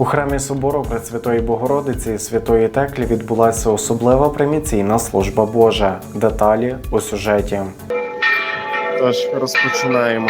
У храмі собору Пресвятої Богородиці Святої Теклі відбулася особлива приміційна служба Божа. Деталі у сюжеті. Тож розпочинаємо.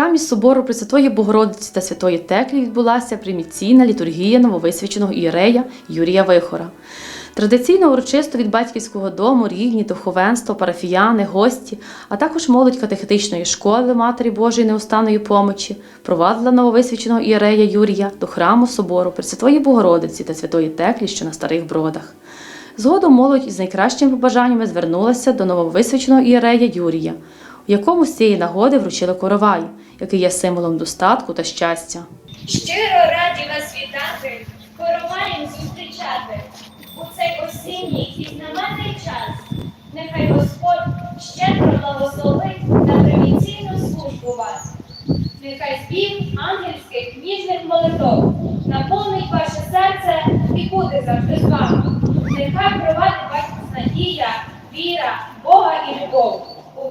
Храмі собору Пресвятої Богородиці та Святої Теклі відбулася приміційна літургія нововисвяченого ієрея Юрія Вихора. Традиційно урочисто від батьківського дому рівні, духовенство, парафіяни, гості, а також молодь катехетичної школи Матері Божої неустанної помочі провадила нововисвяченого ієрея Юрія до храму собору Пресвятої Богородиці та Святої Теклі, що на старих бродах. Згодом молодь із найкращими побажаннями звернулася до нововисвяченого ієрея Юрія, якому з цієї нагоди вручили коровай, який є символом достатку та щастя. Щиро раді вас вітати, короваєм зустрічати у цей осінній і знаменний час. Нехай Господь щедро благословить на традиційну службу вас. Нехай спів ангельських ніжних молитов наповнить ваше серце і буде завжди з вами. Нехай провадить вас надія, віра, Бога і любов у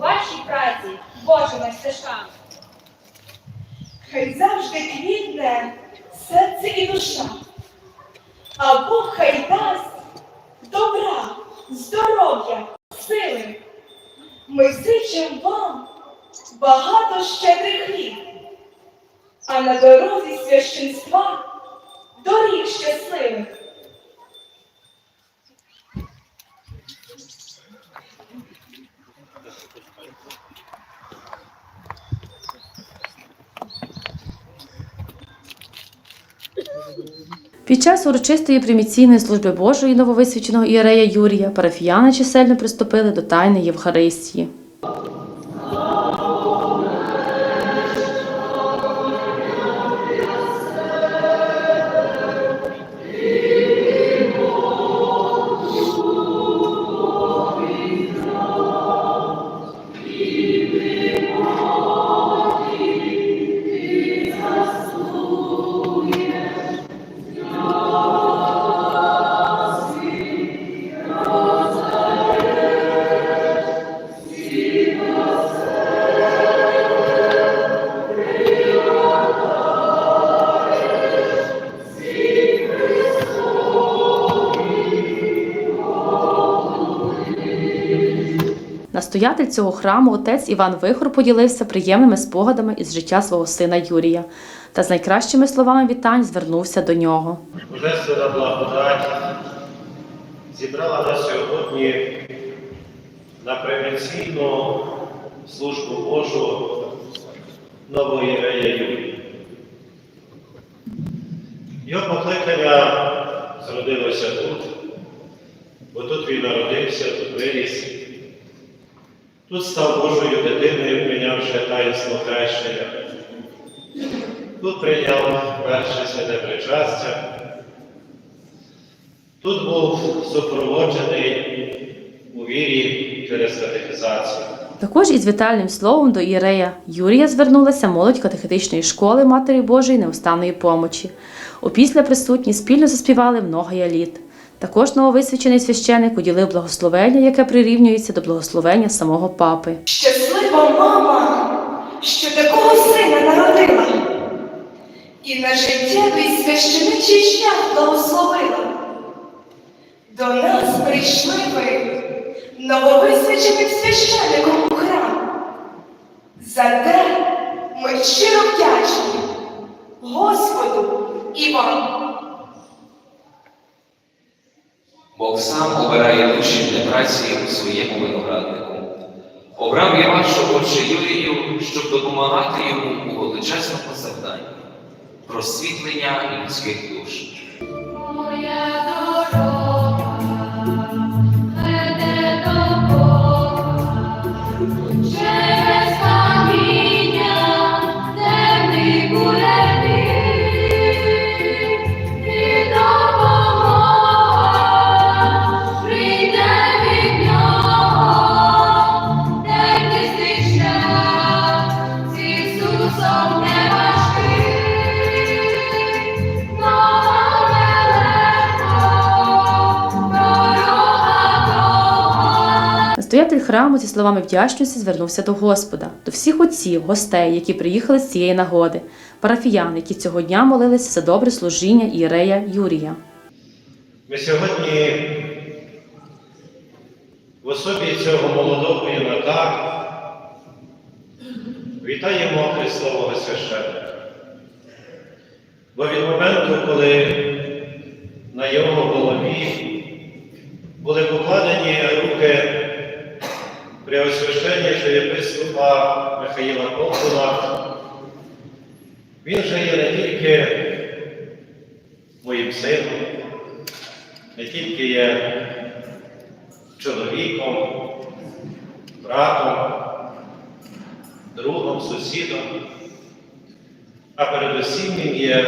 вашій праці Божими стежками. Хай завжди квітне серце і душа, а Бог хай дасть добра, здоров'я, сили. Ми зичим вам багато щедрих літ, а на дорозі священства доріг щасливих. Під час урочистої приміційної служби Божої нововисвяченого ієрея Юрія парафіяни чисельно приступили до тайни Євхаристії. Настоятель цього храму отець Іван Вихор поділився приємними спогадами із життя свого сина Юрія та з найкращими словами вітань звернувся до нього. Божественна благодать зібрала нас сьогодні на преміційну службу Божу Єрея Юрія. Його покликання зродилося тут, бо тут він народився, тут виріс. Тут став Божою дитиною, прийнявши таїнство хрещення. Тут прийняв перше святе причастя. Тут був супроводжений у вірі через катехізацію. Також із вітальним словом до ієрея Юрія звернулася молодь катехетичної школи Матері Божої неустанної помочі. Опісля присутні спільно заспівали многоя літ. Також нововисвячений священик уділив благословення, яке прирівнюється до благословення самого папи. Щаслива мама, що такого сина народила, і на життєвий священичий шлях благословила. До нас прийшли ви нововисвяченим священником у храм. За те ми щиро вдячні Господу і вам. Бог сам обирає душі для праці у своєму винограднику. Обрав я вашого отче Юрію, щоб допомагати йому у величезному завданні просвітлення людських душ. Управитель храму зі словами вдячності звернувся до Господа, до всіх отців, гостей, які приїхали з цієї нагоди, парафіян, які цього дня молилися за добре служіння ієрея Юрія. Ми сьогодні в особі цього молодого юнака вітаємо Христового священника. Бо від моменту, коли на його Преосвященнішого єпископа Михаїла Ковтуна, він вже є не тільки моїм сином, не тільки є чоловіком, братом, другом, сусідом, а передусім він є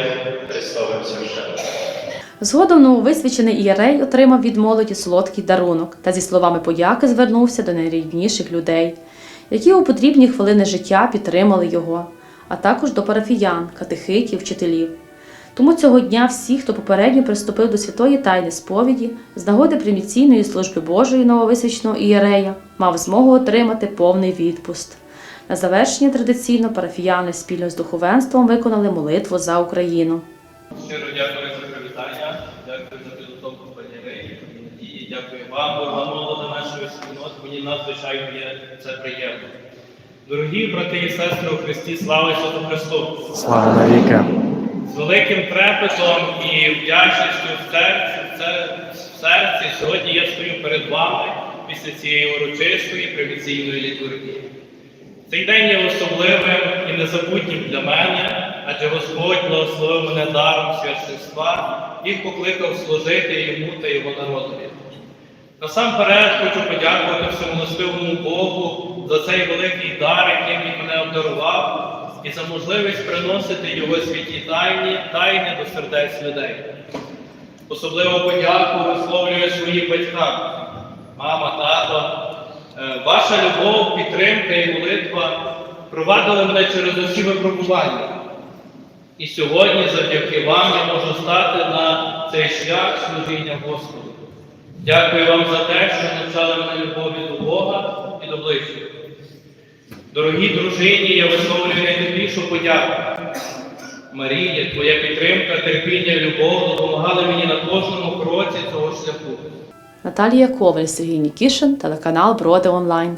Христовим священником. Згодом нововисвячений ієрей отримав від молоді солодкий дарунок та зі словами подяки звернувся до найрідніших людей, які у потрібні хвилини життя підтримали його, а також до парафіян, катехитів, вчителів. Тому цього дня всі, хто попередньо приступив до святої тайни сповіді, з нагоди приміційної служби Божої нововисвяченого ієрея, мав змогу отримати повний відпуст. На завершення традиційно парафіяни спільно з духовенством виконали молитву за Україну. Дякую за привітання, дякую за підготовку панірей і дякую вам, дорога молода нашої спільноти. Надзвичайно є це приємно. Дорогі брати і сестри у Христі, слава Ісусу Христу! Слава навіки! З великим трепетом і вдячністю в серці, в в серці сьогодні я стою перед вами після цієї урочистої привіційної літургії. Цей день є особливим і незабутнім для мене, адже Господь благословив мене даром священства і покликав служити йому та його народові. Насамперед хочу подякувати всемилостивому Богу за цей великий дар, яким він мене обдарував, і за можливість приносити його святі тайні, тайни до сердець людей. Особливо подяку висловлюю своїм батькам, мама, тато. Е, Ваша любов, підтримка і молитва провадили мене через усі випробування. І сьогодні, завдяки вам, я можу стати на цей шлях служіння Господу. Дякую вам за те, що навчали мене любові до Бога і до ближнього. Дорогі дружині, я висловлюю найтеплішу подяку. Марія, твоя підтримка, терпіння, любов допомагали мені на кожному кроці цього шляху. Наталія Коваль, Сергій Нікішин, телеканал Броди Онлайн.